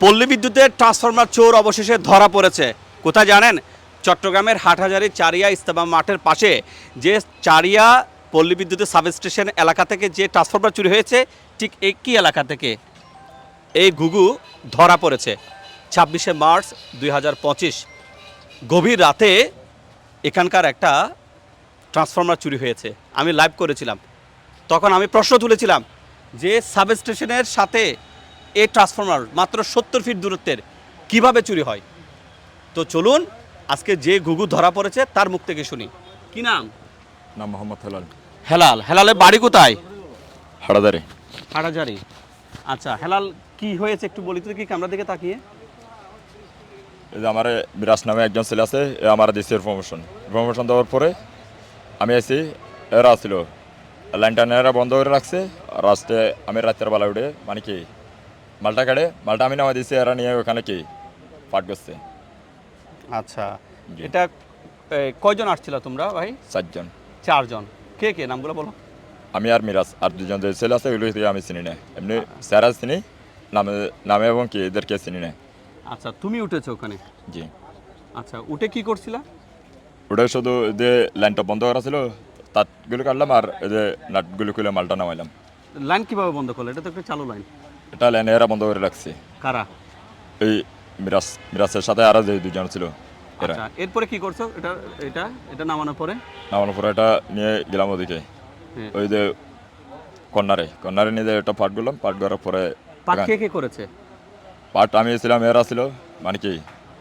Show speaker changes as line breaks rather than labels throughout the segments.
পল্লী বিদ্যুতের ট্রান্সফরমার চোর অবশেষে ধরা পড়েছে। কোথায় জানেন? চট্টগ্রামের হাটহাজারি চারিয়া ইস্তেমা মাঠের পাশে। যে চারিয়া পল্লী বিদ্যুতের সাবস্টেশন এলাকা থেকে যে ট্রান্সফরমার চুরি হয়েছে, ঠিক একই এলাকা থেকে এই ঘুঘু ধরা পড়েছে। ছাব্বিশে মার্চ দুই হাজার পঁচিশ। গভীর রাতে এখানকার একটা ট্রান্সফরমার চুরি হয়েছে। আমি লাইভ করেছিলাম। তখন আমি প্রশ্ন তুলেছিলাম যে সাবস্টেশনের সাথে এই ট্রান্সফরমার মাত্র সত্তর ফিট দূরত্বের কীভাবে চুরি হয়? তো চলুন আজকে যে ঘুঘু ধরা পড়েছে তার মুখ থেকে শুনি। কি নাম?
নাম মোহাম্মদ হেলাল।
হেলাল। হেলালের বাড়ি কোথায়?
হাড়াদারি
হাড়াজারি। আচ্ছা হেলাল কি হয়েছে একটু বলি তো কি ক্যামেরা দিকে তাকিয়ে।
এই যে আমার বিরাজ নামে একজন ছেলে আছে এ আমার দিচ্ছে ইনফরমেশন ইনফরমেশন দেওয়ার পরে আমি আছি এরা আসছিল লাইনটা এরা বন্ধ করে রাখছে আর রাস্তে আমি রাতের বেলা উঠে মানে কি মালটা কাটে মালটা আমি নামা দিচ্ছি এরা নিয়ে ওখানে কি পাট করছে।
আচ্ছা। এটা কয়জন আসছিল তোমরা ভাই?
চারজন।
চারজন। কে কে নামগুলো বলো।
আমি আর মিরাজ আর দুজন যে ছেলে আছে ওইগুলো আমি চিনি না। এমনি স্যারা চিনি নামে নামে এবং কি এদেরকে চিনি না।
আচ্ছা তুমি উঠেছো ওখানে?
জি।
আচ্ছা উঠে কি করছিলা?
ওটা শুধু যে লাইনটা বন্ধ করা ছিল তাতগুলো কাটলাম আর যে নাটগুলো খুলে মালটা নামাইলাম।
লাইন কীভাবে বন্ধ করল? এটা তো একটা চালু লাইন।
এটা লাইনে এরা বন্ধ করে রাখছে।
কারা?
এই মিরাজ মিরাজের সাথে আরও যে দুজন ছিল এরা।
আচ্ছা এরপরে কি করছ? এটা এটা এটা নামানোর পরে?
নামানোর পরে এটা নিয়ে গেলাম ওদিকে।
হ্যাঁ।
ওই যে কর্নারে কর্নারে নিয়ে এটা পাট করলাম পাট করার পরে
পাট কে কে করেছে?
পাট আমি ছিলাম এরা ছিল মানে কি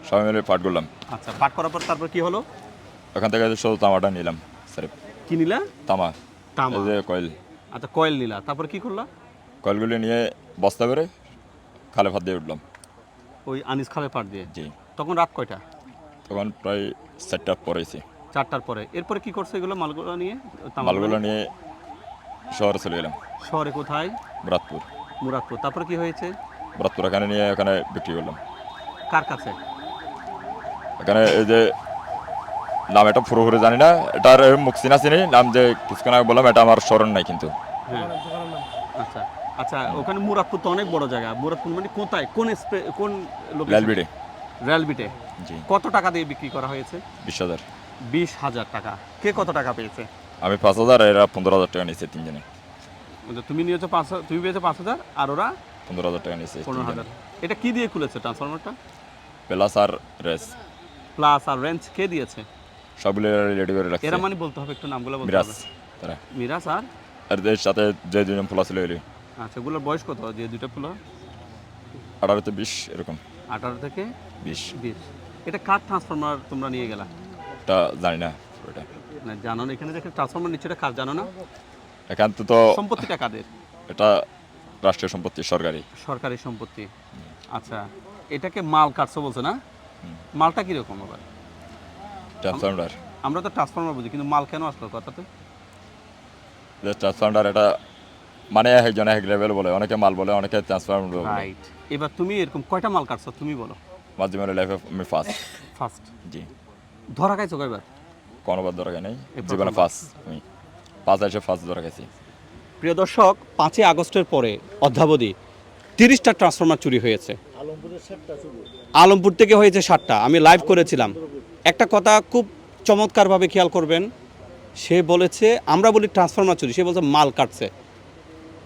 সবাই মিলে পাট করলাম।
আচ্ছা পাট করার পর তারপর কি হলো?
ওখান থেকে শুধু তামাটা নিলাম স্যার।
কি নিলা?
তামা
তামা।
যে কয়েল।
আচ্ছা কয়েল নিলা। তারপর কি করলা?
কয়েলগুলি নিয়ে বস্তা করে খালে ভাত দিয়ে উঠলাম।
ওই আনিস খালে পাট দিয়ে?
জি।
তখন রাত কয়টা?
তখন প্রায় চারটা পরেছি
চারটার পরে। এরপরে কি করছে এগুলো মালগুলো নিয়ে?
মালগুলো নিয়ে শহরে চলে গেলাম
শহরে কোথায়?
মুরাদপুর।
মুরাদপুর। তারপরে কি হয়েছে?
মুরাদপুর এখানে নিয়ে এখানে বিক্রি করলাম।
কার কাছে?
এখানে এই যে নাম এটা পুরোপুরি জানি না। এটার মুখসিনা চিনি নাম যে কিছুক্ষণ আগে বললাম এটা আমার স্মরণ নাই কিন্তু।
হ্যাঁ। আচ্ছা। আচ্ছা ওখানে মুরাদপুর তো অনেক বড় জায়গা। মুরাদপুর মানে কোথায়? কোন স্পে- কোন রেলবিটে
জি।
কত টাকা দিয়ে বিক্রি করা হয়েছে?
বিশ হাজার।
বিশ হাজার টাকা। কে কত টাকা পেয়েছে?
আমি পাঁচ হাজার এরা পনেরো হাজার টাকা নিয়েছে তিনজনে।
মানে তুমি নিয়েছো পাঁচ হাজার- তুমি পেয়েছ পাঁচ হাজার আর ওরা?
পনেরো হাজার টাকা নিয়েছে
পনেরো হাজার। এটা কি দিয়ে খুলেছে ট্রান্সফরমারটা
প্লাস আর রেস।
প্লাস আর রেঞ্জ কে দিয়েছে?
সবগুলো রেডি করে রাখছে।
এরা মানে বলতে হবে একটু নামগুলো বলতে
মিরাজ
হবে।
তারা।
মিরাজ আর?
আর এর সাথে যে দুজন ফোলা ছিল
আচ্ছা ওগুলোর বয়স কত? যে দুটো ফুলো
আঠারোতে বিশ এরকম।
আঠারো থেকে?
বিশ।
বিশ। এটা কার ট্রান্সফরমার তোমরা নিয়ে গেলা?
এটা জানি না ওটা।
না জানো না এখানে যে ট্রান্সফরমার নিচ্ছে এটা কার জানো না?
এখান তো তো
সম্পত্তিটা কাদের?
এটা রাষ্ট্রীয় সম্পত্তি সরকারি।
সরকারি সম্পত্তি। আচ্ছা এটাকে মাল কাটছো বলছো না? মালটা কীরকম আবার?
ট্রান্সফার্মার
আমরা তো ট্রান্সফরমার বুঝি কিন্তু মাল কেন আসলো কথাতে?
যে ট্রান্সফার্মার এটা মানে এক একজন এক লেভেল বলে অনেকে মাল বলে অনেকে ট্রান্সফার্মার বলে।
রাইট এবার তুমি এরকম কয়টা মাল কাটছো তুমি বলো?
মাধ্যমের লাইফে আমি ফার্স্ট
ফার্স্ট
জি।
ধরা খাইছো কয়বার?
কোনোবার দরকার নেই।
এই
জীবনে। ফার্স্ট আমি পাঁচ এসে ফার্স্ট ধরা গেছি
প্রিয় দর্শক পাঁচই আগস্টের পরে অদ্যাবধি তিরিশটা ট্রান্সফরমার চুরি হয়েছে। আলমপুর থেকে হয়েছে ষাটটা আমি লাইভ করেছিলাম। একটা কথা খুব চমৎকারভাবে খেয়াল করবেন। সে বলেছে আমরা বলি ট্রান্সফরমার চুরি সে বলছে মাল কাটছে।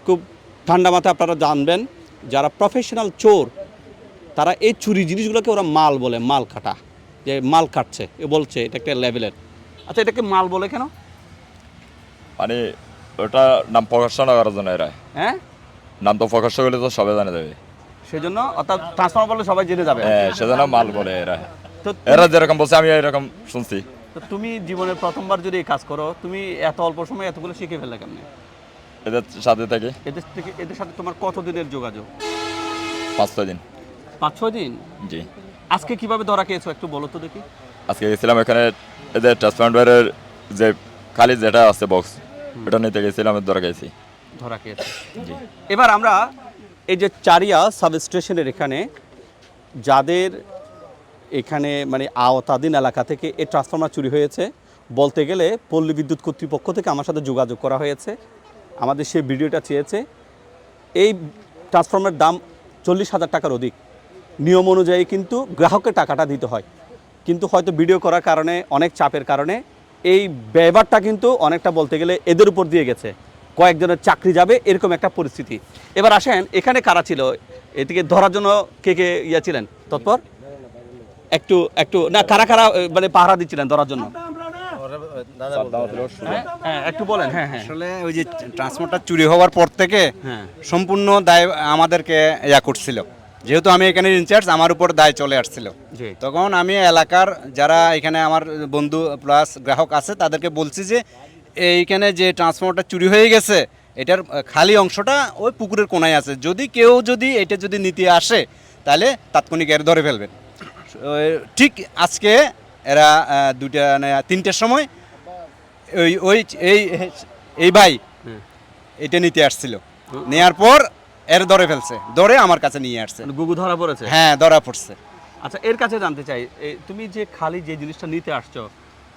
খুব ঠান্ডা মাথায় আপনারা জানবেন যারা প্রফেশনাল চোর তারা এই চুরি জিনিসগুলোকে ওরা মাল বলে মাল কাটা যে মাল কাটছে এ বলছে এটা একটা লেভেলের। আচ্ছা এটাকে মাল বলে কেন?
মানে ওটা নাম প্রকাশ না করার জন্য এরা।
হ্যাঁ?
নাম তো প্রকাশ করলে তো সবাই জানে যাবে।
সেজন্য অর্থাৎ ট্রান্সফরমার বলে সবাই জেনে যাবে।
হ্যাঁ সেজন্য মাল বলে এরা।
তো
এরা যেরকম বলছে আমি এরকম শুনছি।
তো তুমি জীবনের প্রথমবার যদি এই কাজ করো তুমি এত অল্প সময়ে এতগুলো শিখে ফেললে কেমনে?
এদের সাথে থেকে।
এদের থেকে এদের সাথে তোমার কতদিনের যোগাযোগ?
পাঁচ ছয় দিন।
পাঁচ ছয় দিন?
জি।
আজকে কীভাবে ধরা খেয়েছো একটু বলো তো দেখি।
আজকে গেছিলাম এখানে এদের ট্রান্সফার্মারের যে খালি যেটা আছে বক্স ওটা নিতে গেছিলাম দরকার গেছি
ধরা খেয়েছো।
জি।
এবার আমরা এই যে চারিয়া সাব স্টেশনের এখানে যাদের এখানে মানে আওতাধীন এলাকা থেকে এই ট্রান্সফরমার চুরি হয়েছে বলতে গেলে পল্লী বিদ্যুৎ কর্তৃপক্ষ থেকে আমার সাথে যোগাযোগ করা হয়েছে। আমাদের সেই ভিডিওটা চেয়েছে, এই ট্রান্সফরমার দাম চল্লিশ হাজার টাকার অধিক। নিয়ম অনুযায়ী কিন্তু গ্রাহকের টাকাটা দিতে হয়। কিন্তু হয়তো ভিডিও করার কারণে, অনেক চাপের কারণে এই ব্যয়ভারটা কিন্তু অনেকটা বলতে গেলে এদের উপর দিয়ে গেছে। কয়েকজনের চাকরি যাবে, এরকম একটা পরিস্থিতি। এবার আসেন, এখানে কারা ছিল? এদিকে ধরার জন্য কে কে ইয়া ছিলেন? তৎপর? একটু একটু, না, কারা কারা মানে পাহারা দিচ্ছিলেন ধরার জন্য? হ্যাঁ হ্যাঁ একটু বলেন হ্যাঁ হ্যাঁ।
আসলে ওই যে ট্রান্সপোর্টটা চুরি হওয়ার পর থেকে
হ্যাঁ।
সম্পূর্ণ দায় আমাদেরকে ইয়া করছিল। যেহেতু আমি এখানে ইনচার্জ আমার উপর দায় চলে আসছিল। তখন আমি এলাকার যারা এখানে আমার বন্ধু প্লাস গ্রাহক আছে তাদেরকে বলছি যে এইখানে যে ট্রান্সফর্মারটা চুরি হয়ে গেছে এটার খালি অংশটা ওই পুকুরের কোনায় আছে। যদি কেউ যদি এটা যদি নিতে আসে তাহলে তাৎক্ষণিক এর ধরে ফেলবেন। ঠিক আজকে এরা দুইটা তিনটের সময় ওই ওই এই এই ভাই এটা নিতে আসছিল। নেয়ার পর এর ধরে ফেলছে। ধরে আমার কাছে নিয়ে আসছে।
মানে গুগু ধরা পড়েছে?
হ্যাঁ ধরা পড়ছে।
আচ্ছা এর কাছে জানতে চাই তুমি যে খালি যে জিনিসটা নিতে আসছো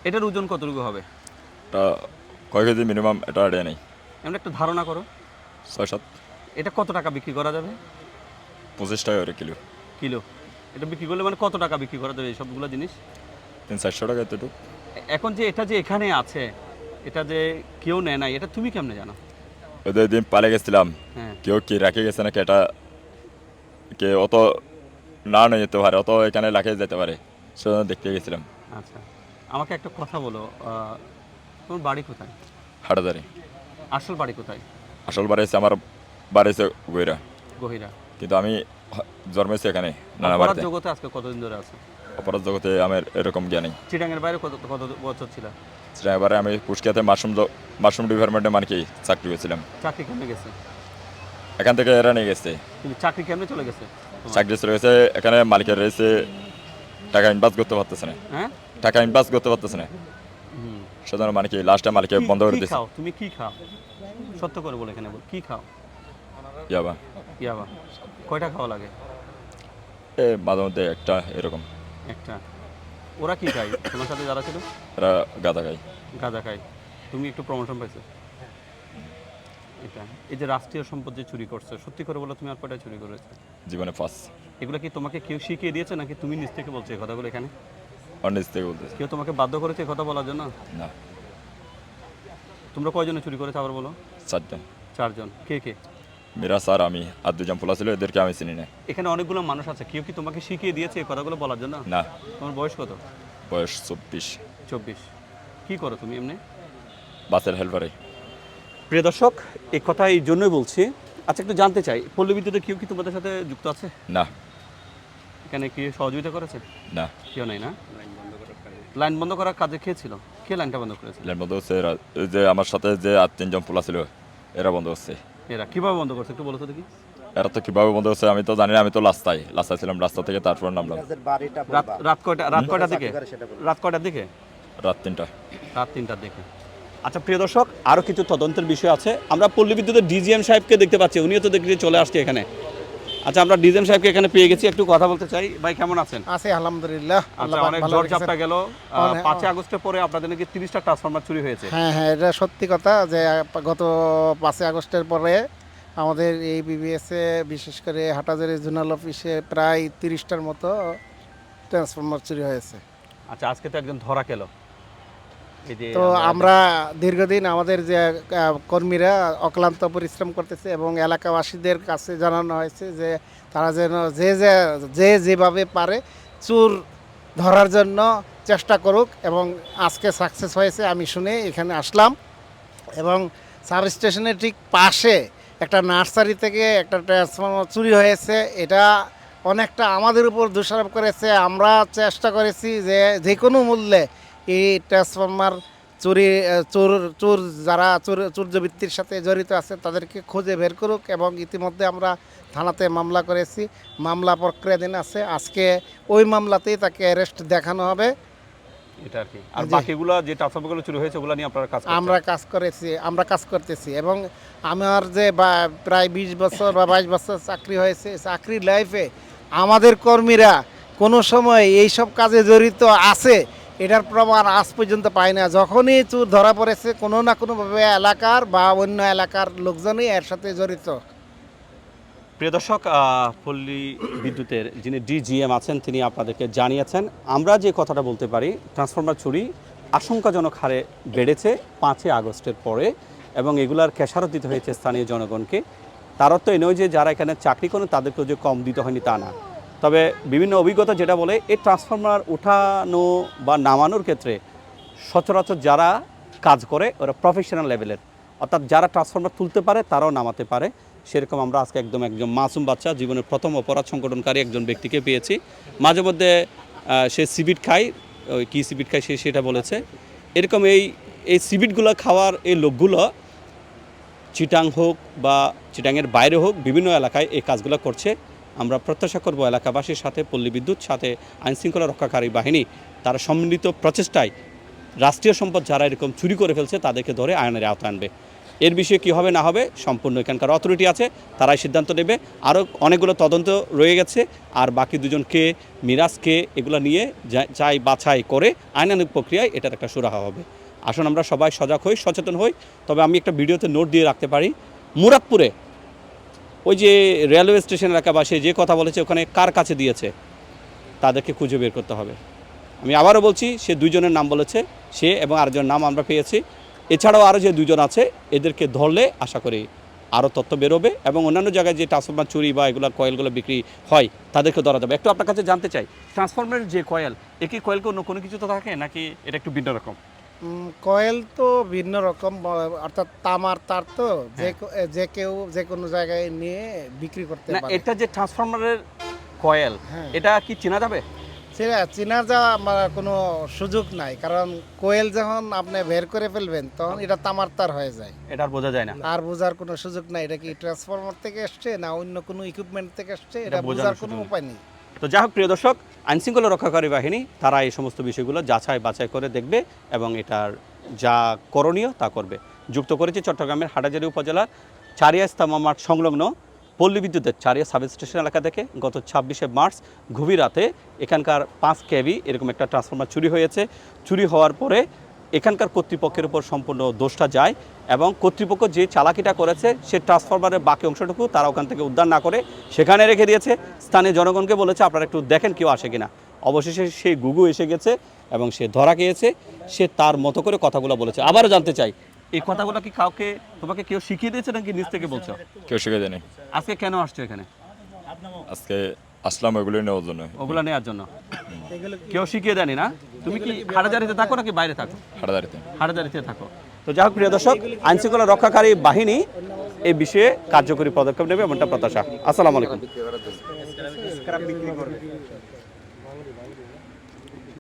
এটার ওজন কতটুকু হবে?
এটা কয় কেজি মিনিমাম এটা আইডিয়া নেই।
এমন একটা ধারণা করো।
ছয় সাত।
এটা কত টাকা বিক্রি করা যাবে?
পঁচিশ টাকা করে কিলো।
কিলো। এটা বিক্রি করলে মানে কত টাকা বিক্রি করা যাবে এই সবগুলো জিনিস?
তিন চারশো টাকা এতটুকু।
এখন যে এটা যে এখানে আছে এটা যে কেউ নেয় নাই এটা তুমি কেমনে জানো?
ওদের দিন পালে গেছিলাম
হ্যাঁ।
কেউ কি রাখে গেছে নাকি এটা? কে অত না নিয়ে যেতে পারে অত এখানে রাখে যেতে পারে সেজন্য দেখতে গেছিলাম।
আচ্ছা আমাকে একটা কথা বলো তোমার বাড়ি কোথায়?
হাটাদারে।
আসল বাড়ি কোথায়?
আসল বাড়ি হচ্ছে আমার বাড়ি হচ্ছে গইরা
গহিরা।
কিন্তু আমি জন্মেছি এখানে নানা বাড়িতে।
জগতে আজকে কতদিন ধরে আছে?
অপরাধ জগতে আমার এরকম জ্ঞান নেই।
চিটাঙ্গের বাইরে কত কত বছর ছিল?
সেটা এবারে আমি পুষ্কিয়াতে মাশরুম মাশরুম ডিপার্টমেন্টে মানে কি চাকরি পেয়েছিলাম।
চাকরি কেমনে গেছে?
এখান থেকে এরা নিয়ে গেছে।
চাকরি কেমনে চলে গেছে?
চাকরি চলে গেছে এখানে মালিকের রয়েছে টাকা ইনভাস্ট করতে পারতেছে না।
হ্যাঁ?
টাকা ইনভাস্ট করতে পারতেছে না।
হুম।
সেজন্য মানে কি লাস্টে মালিকে বন্ধ করে দিয়েছে।
তুমি কি খাও? সত্য করে বলে এখানে কি খাও?
ইয়াবা।
ইয়াবা। কয়টা খাওয়া লাগে?
এ মাঝে মধ্যে একটা এরকম।
একটা। ওরা কি খায়? তোমার সাথে যারা ছিল?
এরা গাঁদা খায়।
গাঁজা খায়। তুমি একটু প্রমোশন পাইছো? এটা। এই যে রাষ্ট্রীয় সম্পদ যে চুরি করছ সত্যি করে বলো তুমি আর কয়টা চুরি করেছ?
জীবনে ফার্স্ট।
এগুলো কি তোমাকে কেউ শিখিয়ে দিয়েছে নাকি তুমি নিজ থেকে বলছো এই কথাগুলো এখানে?
অন্য থেকে বলতেছে।
কেউ তোমাকে বাধ্য করেছে এই কথা বলার জন্য?
না।
তোমরা কয়জনে চুরি করেছ আবার বলো?
চারজন।
চারজন। কে কে?
মিরা স্যার আমি আর দুজন পোলা ছিল এদেরকে আমি চিনি না।
এখানে অনেকগুলো মানুষ আছে কেউ কি তোমাকে শিখিয়ে দিয়েছে এই কথাগুলো বলার জন্য?
না।
তোমার বয়স কত?
বয়স চব্বিশ।
চব্বিশ। কি করো তুমি এমনি?
বাসের হেল্পারে।
প্রিয় দর্শক এই কথা এই জন্যই বলছি। আচ্ছা একটু জানতে চাই পল্লী বিদ্যুতে কেউ কি তোমাদের সাথে যুক্ত আছে?
না।
এখানে কি সহযোগিতা করেছে?
না।
কেউ নাই না? লাইন বন্ধ করার কাজে কে ছিল? কে লাইনটা বন্ধ করেছে
এর মধ্যে হচ্ছে যে আমার সাথে যে আর তিনজন পোলা ছিল এরা বন্ধ হচ্ছে।
এরা কীভাবে বন্ধ করছে একটু বলো তো দেখি।
এরা তো কীভাবে বন্ধ করছে আমি তো জানি না আমি তো রাস্তায় রাস্তায় ছিলাম রাস্তা থেকে তারপর নামলাম।
রাত রাত কয়টা রাত কয়টার দিকে? রাত কয়টার দিকে?
রাত তিনটা।
রাত তিনটার দিকে। আচ্ছা প্রিয় দর্শক আরও কিছু তদন্তের বিষয় আছে। আমরা পল্লী বিদ্যুতের ডিজিএম সাহেবকে দেখতে পাচ্ছি উনিও তো দেখি চলে আসছে এখানে। আচ্ছা আমরা ডিজিএম সাহেবকে এখানে পেয়ে গেছি একটু কথা বলতে চাই। ভাই কেমন আছেন?
আছে আলহামদুলিল্লাহ।
আচ্ছা অনেক
রেখেছেন।
ঝাপটা গেল। পাঁচই আগস্টের পরে আপনাদের নাকি তিরিশটা ট্রান্সফরমার চুরি হয়েছে।
হ্যাঁ হ্যাঁ এটা সত্যি কথা যে গত পাঁচই আগস্টের পরে আমাদের এই বিবিএসে বিশেষ করে হাটাজারি জোনাল অফিসে প্রায় তিরিশটার মতো ট্রান্সফরমার চুরি হয়েছে।
আচ্ছা আজকে তো একজন ধরা যে
তো
আমরা-
দীর্ঘদিন আমাদের যে কর্মীরা অক্লান্ত পরিশ্রম করতেছে এবং এলাকাবাসীদের কাছে জানানো হয়েছে যে তারা যেন যে যে যে যেভাবে পারে চুর ধরার জন্য চেষ্টা করুক এবং আজকে সাকসেস হয়েছে আমি শুনে এখানে আসলাম এবং সাব স্টেশনের ঠিক পাশে একটা নার্সারি থেকে একটা ট্রান্সফর্মার চুরি হয়েছে। এটা অনেকটা আমাদের উপর দোষারোপ করেছে। আমরা চেষ্টা করেছি যে যে কোনো মূল্যে এই ট্রান্সফর্মার চুরি চোর চোর যারা চোর চুর্যবৃত্তির সাথে জড়িত আছে তাদেরকে খুঁজে বের করুক এবং ইতিমধ্যে আমরা থানাতে মামলা করেছি। মামলা প্রক্রিয়াধীন আছে। আজকে ওই মামলাতেই তাকে অ্যারেস্ট দেখানো হবে।
এটা আর কি। আর বাকিগুলো যে ট্রান্সফরমারগুলো চুরি হয়েছে ওগুলো নিয়ে আপনারা কাজ
আমরা কাজ করেছি আমরা কাজ করতেছি এবং আমার যে বা- প্রায় বিশ বছর বা বাইশ বছর চাকরি হয়েছে চাকরির লাইফে আমাদের কর্মীরা কোনো সময় এই সব কাজে জড়িত আছে এটার প্রমাণ আজ পর্যন্ত পাই না। যখনই চুর ধরা পড়েছে, কোনো না কোনোভাবে এলাকার বা অন্য এলাকার লোকজনই এর সাথে জড়িত।
প্রিয় দর্শক পল্লী বিদ্যুতের যিনি ডিজিএম আছেন, তিনি আপনাদেরকে জানিয়েছেন, আমরা যে কথাটা বলতে পারি, ট্রান্সফরমার চুরি আশঙ্কাজনক হারে বেড়েছে পাঁচই আগস্টের পরে এবং এগুলার খেসারত দিতে হয়েছে স্থানীয় জনগণকে। তার এই নয় যে যারা এখানে চাকরি করেন, তাদেরকেও যে কম দিতে হয়নি তা না। তবে বিভিন্ন অভিজ্ঞতা যেটা বলে, এই ট্রান্সফরমার উঠানো বা নামানোর ক্ষেত্রে সচরাচর যারা কাজ করে, ওরা প্রফেশনাল লেভেলের অর্থাৎ যারা ট্রান্সফরমার তুলতে পারে, তারাও নামাতে পারে। সেরকম আমরা আজকে একদম একজন মাসুম বাচ্চা, জীবনের প্রথম অপরাধ সংগঠনকারী একজন ব্যক্তিকে পেয়েছি। মাঝে মধ্যে সে সিবিট খায়, ওই কী সিবিট খায় সে সেটা বলেছে। এরকম এই এই সিবিটগুলো খাওয়ার এই লোকগুলো চিটাং হোক বা চিটাংয়ের বাইরে হোক, বিভিন্ন এলাকায় এই কাজগুলো করছে। আমরা প্রত্যাশা করব এলাকাবাসীর সাথে, পল্লী বিদ্যুৎ সাথে আইনশৃঙ্খলা রক্ষাকারী বাহিনী। তারা সম্মিলিত প্রচেষ্টায় রাষ্ট্রীয় সম্পদ যারা এরকম চুরি করে ফেলছে, তাদেরকে ধরে আইনের আওতায় আনবে। এর বিষয়ে কী হবে, না হবে, সম্পূর্ণ এখানকার অথরিটি আছে, তারাই সিদ্ধান্ত নেবে। আরও অনেকগুলো তদন্ত রয়ে গেছে, আর বাকি দুজনকে, মিরাজকে এগুলো নিয়ে যাই বাছাই করে আইনানুক প্রক্রিয়ায় এটার একটা সুরাহা হবে। আসুন আমরা সবাই সজাগ হই, সচেতন হই। তবে আমি একটা ভিডিওতে নোট দিয়ে রাখতে পারি, মুরাদপুরে ওই যে রেলওয়ে স্টেশন এলাকাবাসী যে কথা বলেছে, ওখানে কার কাছে দিয়েছে? তাদেরকে খুঁজে বের করতে হবে। আমি আবারও বলছি, সে দুইজনের নাম বলেছে, সে এবং আরেকজনের নাম আমরা পেয়েছি। এছাড়াও আরও যে দুজন আছে, এদেরকে ধরলে আশা করি আরও তথ্য বেরোবে এবং অন্যান্য জায়গায় যে ট্রান্সফর্মার চুরি বা এগুলো কয়েলগুলো বিক্রি হয় তাদেরকে ধরা যাবে। একটু আপনার কাছে জানতে চাই ট্রান্সফরমারের যে কয়েল একই কয়েলকে অন্য কোনো কিছু তো থাকে নাকি এটা একটু ভিন্ন রকম?
কয়েল তো ভিন্ন রকম অর্থাৎ তামার তার তো যে যে কেউ যে কোনো জায়গায় নিয়ে বিক্রি করতে পারে।
এটা যে ট্রান্সফরমারের কয়েল
হ্যাঁ।
এটা কি চেনা যাবে?
সেটা চেনা যা আমার কোনো সুযোগ নাই কারণ কোয়েল যখন আপনি বের করে ফেলবেন তখন এটা তামার তার হয়ে যায়।
এটা আর বোঝা যায় না।
আর বোঝার কোনো সুযোগ নাই এটা কি ট্রান্সফরমার থেকে আসছে না অন্য কোনো ইকুইপমেন্ট থেকে আসছে এটা বোঝার কোনো উপায় নেই।
তো যাই হোক, প্রিয় দর্শক, আইনশৃঙ্খলা রক্ষাকারী বাহিনী, তারা এই সমস্ত বিষয়গুলো যাচাই বাছাই করে দেখবে এবং এটার যা করণীয় তা করবে। যুক্ত করেছে চট্টগ্রামের হাটাজারি উপজেলার চারিয়া ইস্তামা মাঠ সংলগ্ন পল্লী বিদ্যুতের চারিয়া সাব স্টেশন এলাকা থেকে গত ছাব্বিশে মার্চ গভীর রাতে এখানকার পাঁচ কেবি এরকম একটা ট্রান্সফরমার চুরি হয়েছে। চুরি হওয়ার পরে এখানকার কর্তৃপক্ষের উপর সম্পূর্ণ দোষটা যায় এবং কর্তৃপক্ষ যে চালাকিটা করেছে সে ট্রান্সফরমারের বাকি অংশটুকু তারা ওখান থেকে উদ্ধার না করে সেখানে রেখে দিয়েছে। স্থানীয় জনগণকে বলেছে আপনারা একটু দেখেন কেউ আসে কিনা। অবশেষে সেই গুগু এসে গেছে এবং সে ধরা খেয়েছে। সে তার মতো করে কথাগুলো বলেছে। আবারও জানতে চাই এই কথাগুলো কি কাউকে তোমাকে কেউ শিখিয়ে দিয়েছে নাকি নিজ থেকে বলছো?
কেউ শিখে জানি
আজকে কেন আসছো এখানে?
আজকে আসলাম ওগুলো নেওয়ার জন্য।
ওগুলো নেওয়ার জন্য। কেউ শিখিয়ে দেয়নি না? তুমি কি হাটাজারিতে থাকো নাকি বাইরে থাকো?
হাটাদারিতে
হাটাজারিতে থাকো। তো যাই হোক প্রিয় দর্শক আইনশৃঙ্খলা রক্ষাকারী বাহিনী এই বিষয়ে কার্যকরী পদক্ষেপ নেবে এমনটা প্রত্যাশা। আসসালামু আলাইকুম।